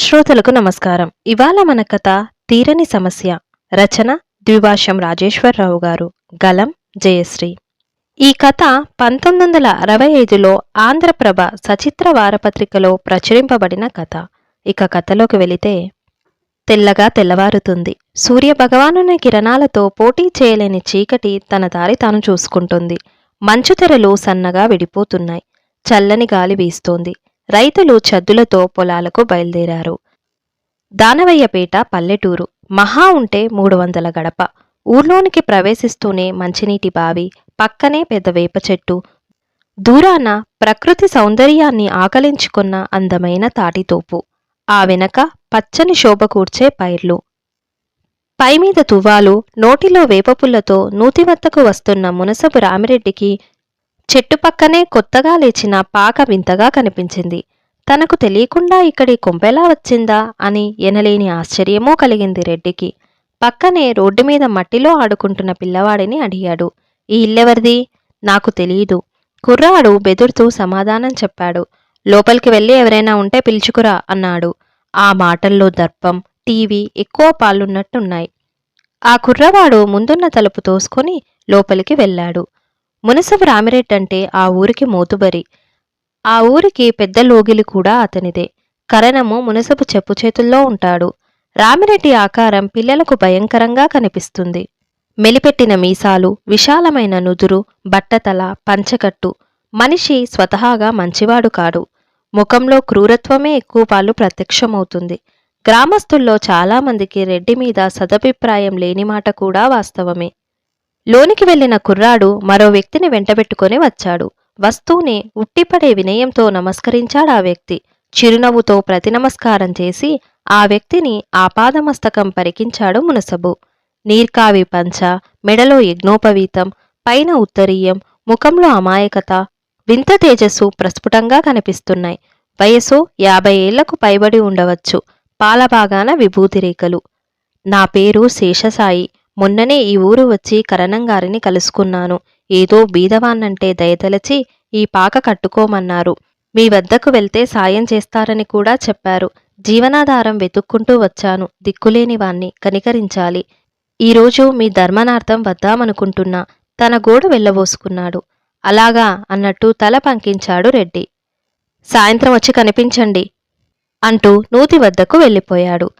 శ్రోతలకు నమస్కారం. ఇవాళ మన కథ తీరని సమస్య. రచన ద్విభాషం రాజేశ్వరరావు గారు. గలం జయశ్రీ. ఈ కథ పంతొమ్మిది వందల అరవై ఐదులో ఆంధ్రప్రభ సచిత్ర వారపత్రికలో ప్రచురింపబడిన కథ. ఇక కథలోకి వెళితే తెల్లగా తెల్లవారుతుంది. సూర్య భగవానుని కిరణాలతో పోటీ చేయలేని చీకటి తన దారి తాను చూసుకుంటుంది. మంచు తెరలు సన్నగా విడిపోతున్నాయి. చల్లని గాలి వీస్తోంది. రైతులు చద్దులతో పొలాలకు బయలుదేరారు. దానవయ్యపేట పల్లెటూరు. మహా ఉంటే మూడు వందల గడప. ఊర్లోనికి ప్రవేశిస్తూనే మంచినీటి బావి పక్కనే పెద్ద వేప చెట్టు. దూరాన ప్రకృతి సౌందర్యాన్ని ఆకలించుకున్న అందమైన తాటితోపు. ఆ వెనక పచ్చని శోభ కూర్చే పైర్లు. పైమీద తువ్వాలు నోటిలో వేపపుల్లతో నూతివత్తకు వస్తున్న మునసపు రామిరెడ్డికి చెట్టు పక్కనే కొత్తగా లేచిన పాక వింతగా కనిపించింది. తనకు తెలియకుండా ఇక్కడి కొంపెలా వచ్చిందా అని ఎనలేని ఆశ్చర్యమూ కలిగింది రెడ్డికి. పక్కనే రోడ్డు మీద మట్టిలో ఆడుకుంటున్న పిల్లవాడిని అడిగాడు. ఈ ఇల్లెవరిది? నాకు తెలియదు కుర్రాడు బెదురుతూ సమాధానం చెప్పాడు. లోపలికి వెళ్ళి ఎవరైనా ఉంటే పిలుచుకురా అన్నాడు. ఆ మాటల్లో దర్పం టీవీ ఎక్కువ పాలున్నట్టున్నాయి. ఆ కుర్రవాడు ముందున్న తలుపు తోసుకొని లోపలికి వెళ్ళాడు. మునసబు రామిరెడ్డి అంటే ఆ ఊరికి మోతుబరి. ఆ ఊరికి పెద్ద లోగిలి కూడా అతనిదే. కరణము మునసబు చెప్పు చేతుల్లో ఉంటాడు. రామిరెడ్డి ఆకారం పిల్లలకు భయంకరంగా కనిపిస్తుంది. మెలిపెట్టిన మీసాలు విశాలమైన నుదురు బట్టతల పంచకట్టు. మనిషి స్వతహాగా మంచివాడు కాడు. ముఖంలో క్రూరత్వమే ఎక్కువ పాలు ప్రత్యక్షమవుతుంది. గ్రామస్తుల్లో చాలామందికి రెడ్డి మీద సదభిప్రాయం లేని మాట కూడా వాస్తవమే. లోనికి వెళ్ళిన కుర్రాడు మరో వ్యక్తిని వెంటబెట్టుకొని వచ్చాడు. వస్తూనే ఉట్టిపడే వినయంతో నమస్కరించాడు ఆ వ్యక్తి. చిరునవ్వుతో ప్రతినమస్కారం చేసి ఆ వ్యక్తిని ఆపాదమస్తకం పరికించాడు మునసబు. నీర్కావి పంచ మెడలో యజ్ఞోపవీతం పైన ఉత్తరీయం ముఖంలో అమాయకత వింత తేజస్సు ప్రస్ఫుటంగా కనిపిస్తున్నాయి. వయసు యాభై ఏళ్ళకు పైబడి ఉండవచ్చు. పాలబాగాన విభూతిరేఖలు. నా పేరు శేషసాయి. మొన్ననే ఈ ఊరు వచ్చి కరణంగారిని కలుసుకున్నాను. ఏదో బీదవాన్నంటే దయతలచి ఈ పాక కట్టుకోమన్నారు. మీ వద్దకు వెళ్తే సాయం చేస్తారని కూడా చెప్పారు. జీవనాధారం వెతుక్కుంటూ వచ్చాను. దిక్కులేని వాణ్ణి కనికరించాలి. ఈరోజు మీ ధర్మనార్థం వద్దామనుకుంటున్నా. తన గోడు వెళ్ళబోసుకున్నాడు. అలాగా అన్నట్టు తల పంకించాడు రెడ్డి. సాయంత్రం వచ్చి కనిపించండి అంటూ నూతి వద్దకు వెళ్ళిపోయాడు.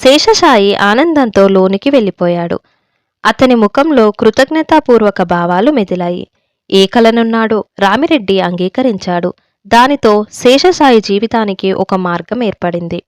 శేషశాయి ఆనందంతో లోనికి వెళ్ళిపోయాడు. అతని ముఖంలో కృతజ్ఞతాపూర్వక భావాలు మెదిలాయి. ఏ కలనున్నాడో? రామిరెడ్డి అంగీకరించాడు. దానితో శేషసాయి జీవితానికి ఒక మార్గం ఏర్పడింది.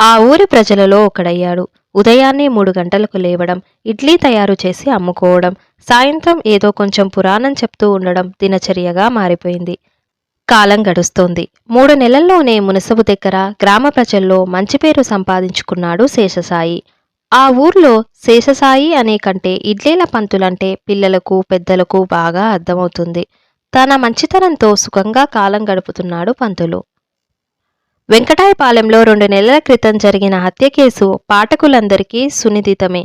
ఆ ఊరి ప్రజలలో ఒకడయ్యాడు. ఉదయాన్నే మూడు గంటలకు లేవడం ఇడ్లీ తయారు చేసి అమ్ముకోవడం సాయంత్రం ఏదో కొంచెం పురాణం చెప్తూ ఉండడం దినచర్యగా మారిపోయింది. కాలం గడుస్తోంది. మూడు నెలల్లోనే మునసబు దగ్గర గ్రామ ప్రజల్లో మంచి పేరు సంపాదించుకున్నాడు శేషసాయి. ఆ ఊర్లో శేషసాయి అనే కంటే ఇడ్లీల పంతులంటే పిల్లలకు పెద్దలకు బాగా అర్థమవుతుంది. తన మంచితనంతో సుఖంగా కాలం గడుపుతున్నాడు పంతులు. వెంకటాయపాలెంలో రెండు నెలల క్రితం జరిగిన హత్య కేసు పాఠకులందరికీ సునిదితమే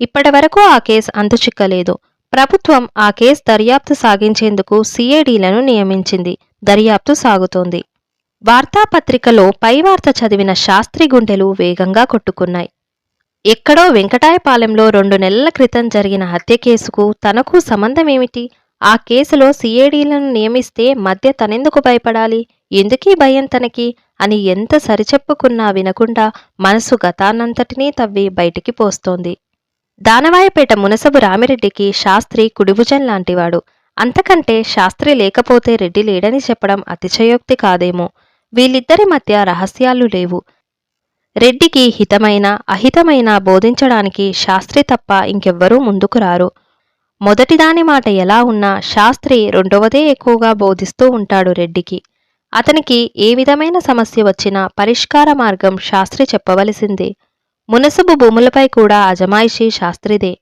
ఇప్పటివరకు ఆ కేసు అంతుచిక్కలేదు. ప్రభుత్వం ఆ కేసు దర్యాప్తు సాగించేందుకు సిఐడీలను నియమించింది. దర్యాప్తు సాగుతోంది. వార్తాపత్రికలో పై వార్త చదివిన శాస్త్రి గుండెలు వేగంగా కొట్టుకున్నాయి. ఎక్కడో వెంకటాయపాలెంలో రెండు నెలల క్రితం జరిగిన హత్య కేసుకు తనకు సంబంధమేమిటి? ఆ కేసులో సిఐడీలను నియమిస్తే మధ్య తనెందుకు భయపడాలి? ఎందుకీ భయం తనకి? అని ఎంత సరిచెప్పుకున్నా వినకుండా మనసు గతానంతటినీ తవ్వి బయటికి పోస్తోంది. దానవాయపేట మునసబు రామిరెడ్డికి శాస్త్రి కుడిభుజం లాంటివాడు. అంతకంటే శాస్త్రి లేకపోతే రెడ్డి లేడని చెప్పడం అతిశయోక్తి కాదేమో. వీళ్ళిద్దరి మధ్య రహస్యాలు లేవు. రెడ్డికి హితమైన అహితమైన బోధించడానికి శాస్త్రి తప్ప ఇంకెవ్వరూ ముందుకు రారు. మొదటిదాని మాట ఎలా ఉన్నా శాస్త్రి రెండవదే ఎక్కువగా బోధిస్తూ ఉంటాడు రెడ్డికి. అతనికి ఏ విధమైన సమస్య వచ్చినా పరిష్కార మార్గం శాస్త్రి చెప్పవలసిందే. మునసబు భూములపై కూడా అజమాయిషీ శాస్త్రిదే.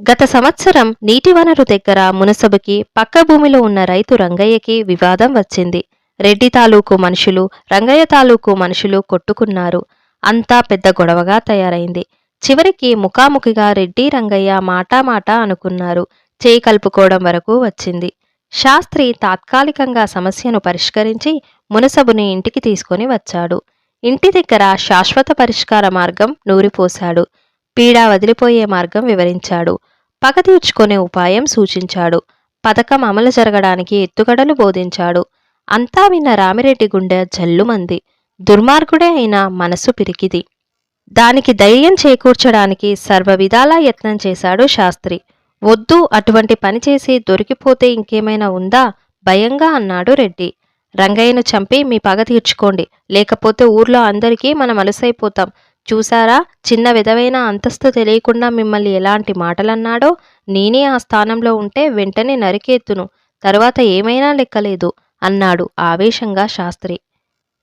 గత సంవత్సరం నీటి వనరు దగ్గర మునసబుకి పక్క భూమిలో ఉన్న రైతు రంగయ్యకి వివాదం వచ్చింది. రెడ్డి తాలూకు మనుషులు రంగయ్య తాలూకు మనుషులు కొట్టుకున్నారు. అంతా పెద్ద గొడవగా తయారైంది. చివరికి ముఖాముఖిగా రెడ్డి రంగయ్య మాటామాట అనుకున్నారు. చేయి కలుపుకోవడం వరకు వచ్చింది. శాస్త్రి తాత్కాలికంగా సమస్యను పరిష్కరించి మునసబుని ఇంటికి తీసుకొని వచ్చాడు. ఇంటి దగ్గర శాశ్వత పరిష్కార మార్గం నూరిపోశాడు. పీడ వదిలిపోయే మార్గం వివరించాడు. పగ తీర్చుకునే ఉపాయం సూచించాడు. పథకం అమలు జరగడానికి ఎత్తుగడలు బోధించాడు. అంతా విన్న రామిరెడ్డి గుండె జల్లుమంది. దుర్మార్గుడే అయినా మనసు పిరికిది. దానికి ధైర్యం చేకూర్చడానికి సర్వ విధాలా యత్నం చేశాడు శాస్త్రి. వద్దు అటువంటి పని చేసి దొరికిపోతే ఇంకేమైనా ఉందా? భయంగా అన్నాడు రెడ్డి. రంగయ్యను చంపి మీ పగ తీర్చుకోండి. లేకపోతే ఊర్లో అందరికీ మనం అలసైపోతాం. చూసారా చిన్న విధమైన అంతస్తు తెలియకుండా మిమ్మల్ని ఎలాంటి మాటలన్నాడో? నేనే ఆ స్థానంలో ఉంటే వెంటనే నరికెత్తును. తరువాత ఏమైనా లెక్కలేదు అన్నాడు ఆవేశంగా శాస్త్రి.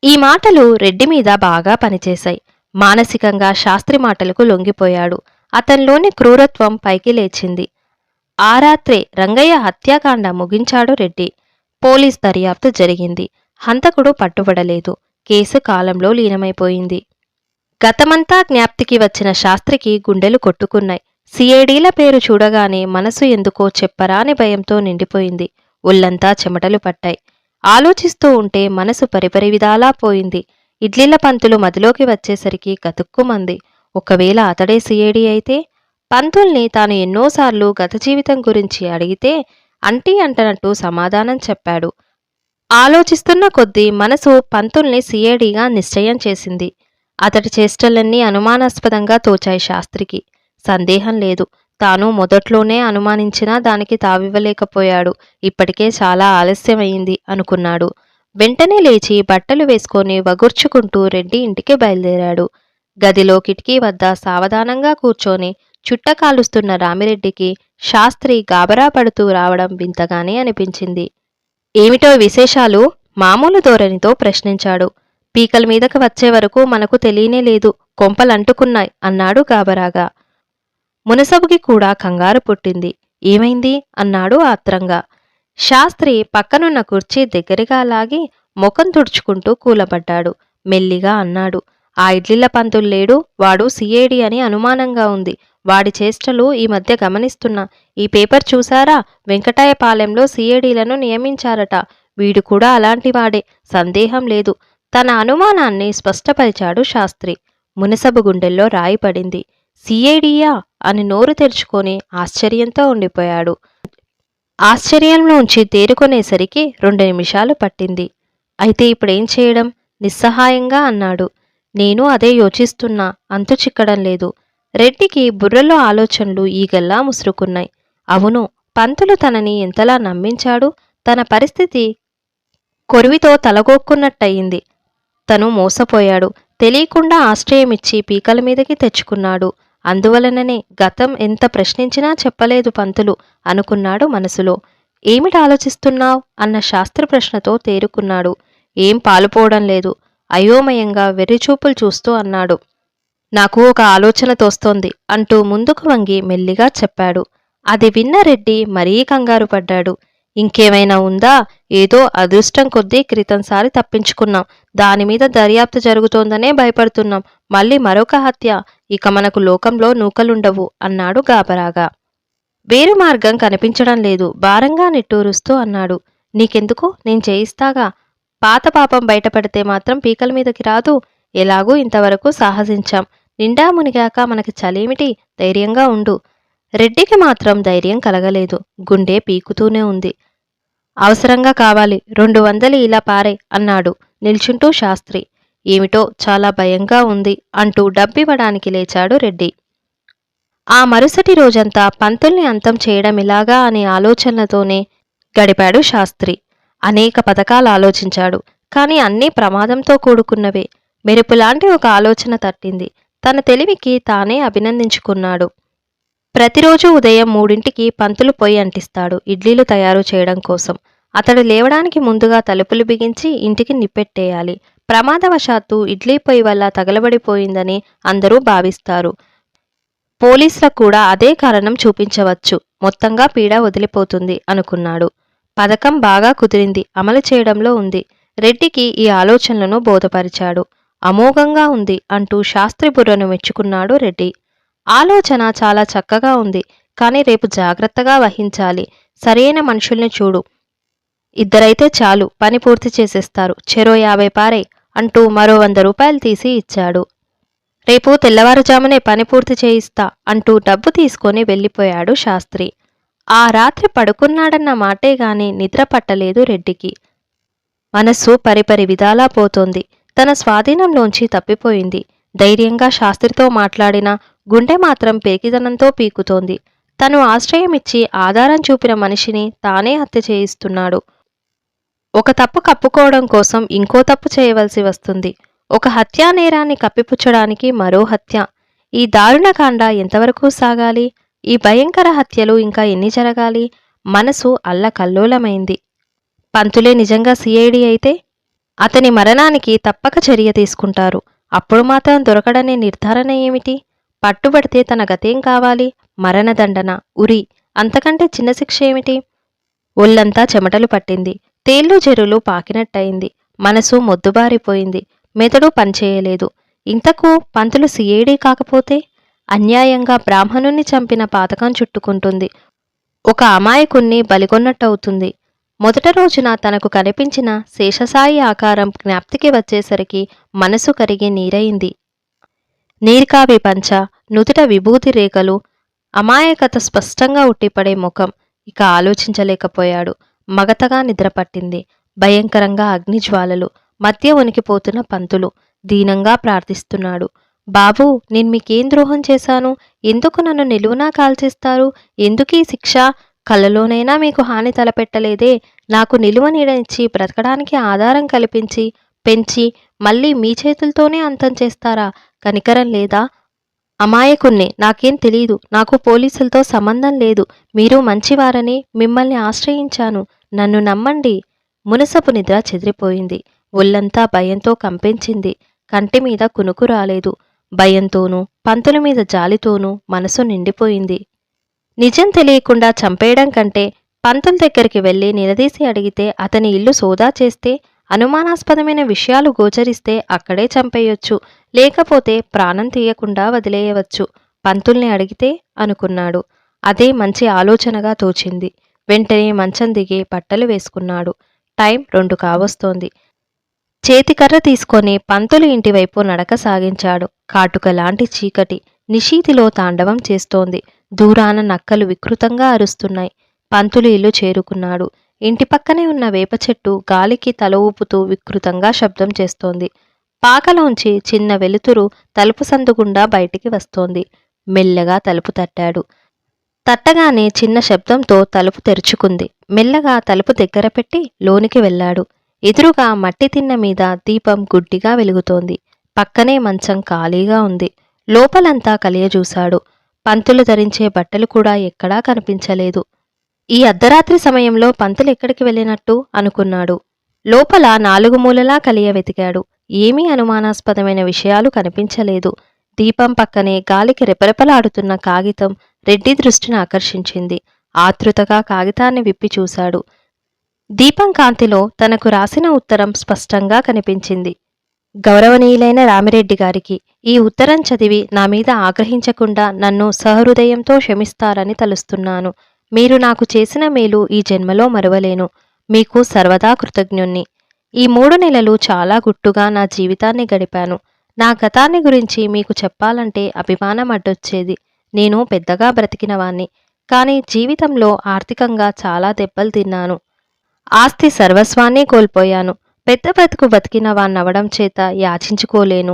ఈ మాటలు రెడ్డి మీద బాగా పనిచేశాయి. మానసికంగా శాస్త్రి మాటలకు లొంగిపోయాడు. అతనిలోని క్రూరత్వం పైకి లేచింది. ఆ రాత్రే రంగయ్య హత్యాకాండ ముగించాడు రెడ్డి. పోలీస్ దర్యాప్తు జరిగింది. హంతకుడు పట్టుబడలేదు. కేసు కాలంలో లీనమైపోయింది. గతమంతా జ్ఞాప్తికి వచ్చిన శాస్త్రికి గుండెలు కొట్టుకున్నాయి. సిఐడీల పేరు చూడగానే మనసు ఎందుకో చెప్పరాని భయంతో నిండిపోయింది. ఒళ్ళంతా చెమటలు పట్టాయి. ఆలోచిస్తూ ఉంటే మనసు పరిపరి విధాలా పోయింది. ఇడ్లీల పంతులు మదిలోకి వచ్చేసరికి గతుక్కుమంది. ఒకవేళ అతడే సిఏడి అయితే? పంతుల్ని తాను ఎన్నోసార్లు గత జీవితం గురించి అడిగితే అంటీ అంటనట్టు సమాధానం చెప్పాడు. ఆలోచిస్తున్న కొద్దీ మనసు పంతుల్ని సిఏడిగా నిశ్చయం చేసింది. అతడి చేష్టలన్నీ అనుమానాస్పదంగా తోచాయి శాస్త్రికి. సందేహం లేదు. తాను మొదట్లోనే అనుమానించినా దానికి తావివ్వలేకపోయాడు. ఇప్పటికే చాలా ఆలస్యమైంది అనుకున్నాడు. వెంటనే లేచి బట్టలు వేసుకొని వగుర్చుకుంటూ రెడ్డి ఇంటికి బయలుదేరాడు. గదిలో కిటికీ వద్ద సావధానంగా కూర్చొని చుట్ట కాలుస్తున్న రామిరెడ్డికి శాస్త్రి గాబరా పడుతూ రావడం వింతగానే అనిపించింది. ఏమిటో విశేషాలు? మామూలు ధోరణితో ప్రశ్నించాడు. పీకల మీదకు వచ్చే వరకు మనకు తెలియనే లేదు. కొంపలంటుకున్నాయి అన్నాడు గాబరాగా. మునసబుకి కూడా కంగారు పుట్టింది. ఏమైంది? అన్నాడు ఆత్రంగా. శాస్త్రి పక్కనున్న కుర్చీ దగ్గరగా లాగి ముఖం తుడుచుకుంటూ కూలబడ్డాడు. మెల్లిగా అన్నాడు ఆ ఇడ్లిల పంతులు లేడు. వాడు సిఐడి అని అనుమానంగా ఉంది. వాడి చేష్టలు ఈ మధ్య గమనిస్తున్నా. ఈ పేపర్ చూసారా వెంకటాయపాలెంలో సిఐడీలను నియమించారట. వీడు కూడా అలాంటివాడే సందేహం లేదు. తన అనుమానాన్ని స్పష్టపరిచాడు శాస్త్రి. మునసబు గుండెల్లో రాయి పడింది. సిఐడియా అని నోరు తెరుచుకొని ఆశ్చర్యంతో ఉండిపోయాడు. ఆశ్చర్యంలోంచి తేరుకొనేసరికి రెండు నిమిషాలు పట్టింది. అయితే ఇప్పుడేం చేయడం? నిస్సహాయంగా అన్నాడు. నేను అదే యోచిస్తున్నా అంతు చిక్కడం లేదు. రెడ్డికి బుర్రలో ఆలోచనలు ఈగల్లా ముసురుకున్నాయి. అవును పంతులు తనని ఎంతలా నమ్మించాడు? తన పరిస్థితి కొరివితో తలగొక్కున్నట్టయింది. తను మోసపోయాడు. తెలియకుండా ఆశ్రయమిచ్చి పీకల మీదకి తెచ్చుకున్నాడు. అందువలననే గతం ఎంత ప్రశ్నించినా చెప్పలేదు పంతులు అనుకున్నాడు మనసులో. ఏమిటి ఆలోచిస్తున్నావు? అన్న శాస్త్ర ప్రశ్నతో తేరుకున్నాడు. ఏం పాలుపోవడం లేదు. అయోమయంగా వెర్రిచూపులు చూస్తూ అన్నాడు. నాకు ఒక ఆలోచన తోస్తోంది అంటూ ముందుకు వంగి మెల్లిగా చెప్పాడు. అది విన్న రెడ్డి మరీ కంగారు పడ్డాడు. ఇంకేమైనా ఉందా? ఏదో అదృష్టం కొద్దీ క్రితంసారి తప్పించుకున్నాం. దానిమీద దర్యాప్తు జరుగుతోందనే భయపడుతున్నాం. మళ్ళీ మరొక హత్య. ఇక మనకు లోకంలో నూకలుండవు అన్నాడు గాబరాగా. వేరు మార్గం కనిపించడం లేదు. భారంగా నిట్టూరుస్తూ అన్నాడు. నీకెందుకు? నేను చేయిస్తాగా. పాత పాపం బయటపడితే మాత్రం పీకల మీదకి రాదు. ఎలాగూ ఇంతవరకు సాహసించాం. నిండా మునిగాక మనకి చలేమిటి? ధైర్యంగా ఉండు. రెడ్డికి మాత్రం ధైర్యం కలగలేదు. గుండె పీకుతూనే ఉంది. అవసరంగా కావాలి. రెండు వందలు ఇలా పారే అన్నాడు నిల్చుంటూ శాస్త్రి. ఏమిటో చాలా భయంగా ఉంది అంటూ డబ్బివ్వడానికి లేచాడు రెడ్డి. ఆ మరుసటి రోజంతా పంతుల్ని అంతం చేయడం ఇలాగా అనే ఆలోచనలతోనే గడిపాడు శాస్త్రి. అనేక పథకాలు ఆలోచించాడు. కానీ అన్నీ ప్రమాదంతో కూడుకున్నవే. మెరుపులాంటి ఒక ఆలోచన తట్టింది. తన తెలివికి తానే అభినందించుకున్నాడు. ప్రతిరోజు ఉదయం మూడింటికి పంతులు పొయ్యి అంటిస్తాడు ఇడ్లీలు తయారు చేయడం కోసం. అతడు లేవడానికి ముందుగా తలుపులు బిగించి ఇంటికి నిప్పెట్టేయాలి. ప్రమాదవశాత్తు ఇడ్లీ పొయ్యి వల్ల తగలబడిపోయిందని అందరూ భావిస్తారు. పోలీసులకు కూడా అదే కారణం చూపించవచ్చు. మొత్తంగా పీడ వదిలిపోతుంది అనుకున్నాడు. పథకం బాగా కుదిరింది అమలు చేయడంలో ఉంది. రెడ్డికి ఈ ఆలోచనలను బోధపరిచాడు. అమోఘంగా ఉంది అంటూ శాస్త్రి బుర్రను మెచ్చుకున్నాడు రెడ్డి. ఆలోచన చాలా చక్కగా ఉంది. కానీ రేపు జాగ్రత్తగా వహించాలి. సరైన మనుషుల్ని చూడు. ఇద్దరైతే చాలు పని పూర్తి చేసేస్తారు. చెరో యాభై పారే అంటూ మరో వంద రూపాయలు తీసి ఇచ్చాడు. రేపు తెల్లవారుజామునే పని పూర్తి చేయిస్తా అంటూ డబ్బు తీసుకొని వెళ్ళిపోయాడు శాస్త్రి. ఆ రాత్రి పడుకున్నాడన్న మాటే గాని నిద్ర పట్టలేదు రెడ్డికి. మనస్సు పరిపరి విధాలా పోతోంది. తన స్వాధీనంలోంచి తప్పిపోయింది. ధైర్యంగా శాస్త్రితో మాట్లాడినా గుండె మాత్రం పేకిదనంతో పీకుతోంది. తను ఆశ్రయమిచ్చి ఆధారం చూపిన మనిషిని తానే హత్య చేయిస్తున్నాడు. ఒక తప్పు కప్పుకోవడం కోసం ఇంకో తప్పు చేయవలసి వస్తుంది. ఒక హత్యా నేరాన్ని కప్పిపుచ్చడానికి మరో హత్య. ఈ దారుణకాండ ఎంతవరకు సాగాలి? ఈ భయంకర హత్యలు ఇంకా ఎన్ని జరగాలి? మనసు అల్లకల్లోలమైంది. పంతులే నిజంగా సిఐడి అయితే? అతని మరణానికి తప్పక చర్య తీసుకుంటారు. అప్పుడు మాత్రం దొరకడనే నిర్ధారణ ఏమిటి? పట్టుబడితే తన గతేం కావాలి? మరణదండన ఉరి అంతకంటే చిన్న శిక్ష ఏమిటి? ఒళ్ళంతా చెమటలు పట్టింది. తేళ్ళు చెరులు పాకినట్టయింది. మనసు మొద్దుబారిపోయింది. మెదడు పనిచేయలేదు. ఇంతకు పంతులు సిఐడి కాకపోతే? అన్యాయంగా బ్రాహ్మణుణ్ణి చంపిన పాతకం చుట్టుకుంటుంది. ఒక అమాయకుణ్ణి బలిగొన్నట్టవుతుంది. మొదట రోజున తనకు కనిపించిన శేషసాయి ఆకారం జ్ఞాప్తికి వచ్చేసరికి మనసు కరిగి నీరయింది నీర్కావి పంచ నుదుట విభూతి రేఖలు అమాయకత స్పష్టంగా ఉట్టిపడే ముఖం ఇక ఆలోచించలేకపోయాడు. మగతగా నిద్రపట్టింది. భయంకరంగా అగ్నిజ్వాలలు మధ్య వణికిపోతున్న పంతులు దీనంగా ప్రార్థిస్తున్నాడు. బాబూ నేను మీకేం ద్రోహం చేశాను? ఎందుకు నన్ను నిలువునా కాల్చేస్తారు? ఎందుకీ శిక్ష? కలలోనైనా మీకు హాని తలపెట్టలేదే. నాకు నిలువ నీడనిచ్చి బ్రతకడానికి ఆధారం కల్పించి పెంచి మళ్ళీ మీ చేతులతోనే అంతం చేస్తారా? కనికరం లేదా? అమాయకుణ్ణి నాకేం తెలియదు నాకు పోలీసులతో సంబంధం లేదు. మీరు మంచివారని మిమ్మల్ని ఆశ్రయించాను. నన్ను నమ్మండి. మునసపు నిద్ర చెదిరిపోయింది. ఒళ్ళంతా భయంతో కంపించింది. కంటి మీద కునుకు రాలేదు. భయంతోనూ పంతుల మీద జాలితోనూ మనసు నిండిపోయింది. నిజం తెలియకుండా చంపేయడం కంటే పంతుల దగ్గరికి వెళ్ళి నిలదీసి అడిగితే అతని ఇల్లు సోదా చేస్తే అనుమానాస్పదమైన విషయాలు గోచరిస్తే అక్కడే చంపేయొచ్చు లేకపోతే ప్రాణం తీయకుండా వదిలేయవచ్చు పంతుల్ని అడిగితే అనుకున్నాడు. అదే మంచి ఆలోచనగా తోచింది. వెంటనే మంచం దిగి బట్టలు వేసుకున్నాడు. టైం రెండు కావస్తోంది. చేతికర్ర తీసుకొని పంతులు ఇంటివైపు నడక సాగించాడు. కాటుక లాంటి చీకటి నిశీతిలో తాండవం చేస్తోంది. దూరాన నక్కలు వికృతంగా అరుస్తున్నాయి. పంతులు ఇల్లు చేరుకున్నాడు. ఇంటి పక్కనే ఉన్న వేప చెట్టు గాలికి తల ఊపుతూ వికృతంగా శబ్దం చేస్తోంది. పాకలోంచి చిన్న వెలుతురు తలుపు సందుగుండా బయటికి వస్తోంది. మెల్లగా తలుపు తట్టాడు. తట్టగానే చిన్న శబ్దంతో తలుపు తెరుచుకుంది. మెల్లగా తలుపు దగ్గర పెట్టి లోనికి వెళ్ళాడు. ఎదురుగా మట్టి తిన్న మీద దీపం గుడ్డిగా వెలుగుతోంది. పక్కనే మంచం ఖాళీగా ఉంది. లోపలంతా కలియజూశాడు. పంతులు ధరించే బట్టలు కూడా ఎక్కడా కనిపించలేదు. ఈ అర్ధరాత్రి సమయంలో పంతులు ఎక్కడికి వెళ్ళినట్టు అనుకున్నాడు. లోపల నాలుగు మూలలా కలియ వెతికాడు. ఏమీ అనుమానాస్పదమైన విషయాలు కనిపించలేదు. దీపం పక్కనే గాలికి రెపరెపలాడుతున్న కాగితం రెడ్డి దృష్టిని ఆకర్షించింది. ఆతృతగా కాగితాన్ని విప్పి చూశాడు. దీపం కాంతిలో తనకు రాసిన ఉత్తరం స్పష్టంగా కనిపించింది. గౌరవనీయులైన రామిరెడ్డి గారికి ఈ ఉత్తరం చదివి నా మీద ఆగ్రహించకుండా నన్ను సహృదయంతో క్షమిస్తారని తలుస్తున్నాను. మీరు నాకు చేసిన మేలు ఈ జన్మలో మరవలేను. మీకు సర్వదా కృతజ్ఞుణ్ణి. ఈ మూడు నెలలు చాలా గుట్టుగా నా జీవితాన్ని గడిపాను. నా గతాన్ని గురించి మీకు చెప్పాలంటే అభిమానం అడ్డొచ్చేది. నేను పెద్దగా బ్రతికినవాణ్ణి. కానీ జీవితంలో ఆర్థికంగా చాలా దెబ్బలు తిన్నాను. ఆస్తి సర్వస్వాన్ని కోల్పోయాను. పెద్ద బ్రతుకు బతికిన వాణ్ణవడం చేత యాచించుకోలేను.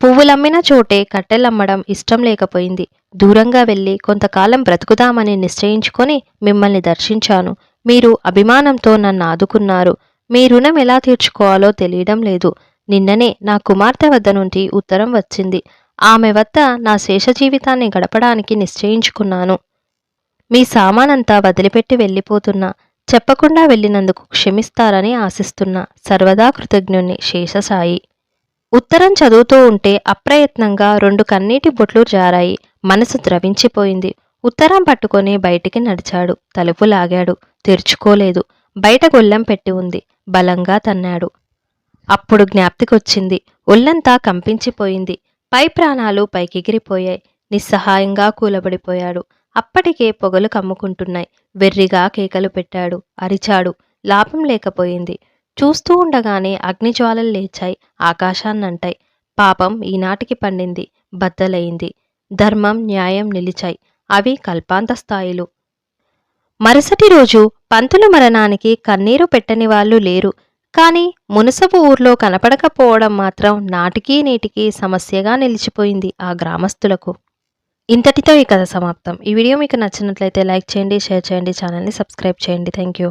పువ్వులమ్మిన చోటే కట్టెలమ్మడం ఇష్టం లేకపోయింది. దూరంగా వెళ్ళి కొంతకాలం బ్రతుకుదామని నిశ్చయించుకొని మిమ్మల్ని దర్శించాను. మీరు అభిమానంతో నన్ను ఆదుకున్నారు. మీ రుణం ఎలా తీర్చుకోవాలో తెలియడం లేదు. నిన్ననే నా కుమార్తె వద్ద నుండి ఉత్తరం వచ్చింది. ఆమె వద్ద నా శేష జీవితాన్ని గడపడానికి నిశ్చయించుకున్నాను. మీ సామానంతా వదిలిపెట్టి వెళ్ళిపోతున్నా. చెప్పకుండా వెళ్ళినందుకు క్షమిస్తారని ఆశిస్తున్నా సర్వదా కృతజ్ఞుణ్ణి శేషసాయి. ఉత్తరం చదువుతూ ఉంటే అప్రయత్నంగా రెండు కన్నీటి బొట్లు జారాయి. మనసు ద్రవించిపోయింది. ఉత్తరం పట్టుకొని బయటికి నడిచాడు. తలుపు లాగాడు. తెరుచుకోలేదు. బయట గొల్లెం పెట్టి ఉంది. బలంగా తన్నాడు. అప్పుడు జ్ఞాప్తికొచ్చింది. ఒళ్ళంతా కంపించిపోయింది. పై ప్రాణాలు పైకిగిరిపోయాయి. నిస్సహాయంగా కూలబడిపోయాడు. అప్పటికే పొగలు కమ్ముకుంటున్నాయి. వెర్రిగా కేకలు పెట్టాడు. అరిచాడు. లాభం లేకపోయింది. చూస్తూ ఉండగానే అగ్నిజ్వాలలు లేచాయి. ఆకాశాన్నంటాయి. పాపం ఈనాటికి పండింది. బద్దలయింది ధర్మం న్యాయం నిలిచాయి. అవి కల్పాంత స్థాయిలు. మరుసటి రోజు పంతుల మరణానికి కన్నీరు పెట్టని వాళ్ళు లేరు. కానీ మునసపు ఊర్లో కనపడకపోవడం మాత్రం నాటికీ నేటికీ సమస్యగా నిలిచిపోయింది ఆ గ్రామస్తులకు. ఇంతటితో ఈ కథ సమాప్తం. ఈ వీడియో మీకు నచ్చినట్లయితే లైక్ చేయండి షేర్ చేయండి ఛానల్ని సబ్స్క్రైబ్ చేయండి. Thank you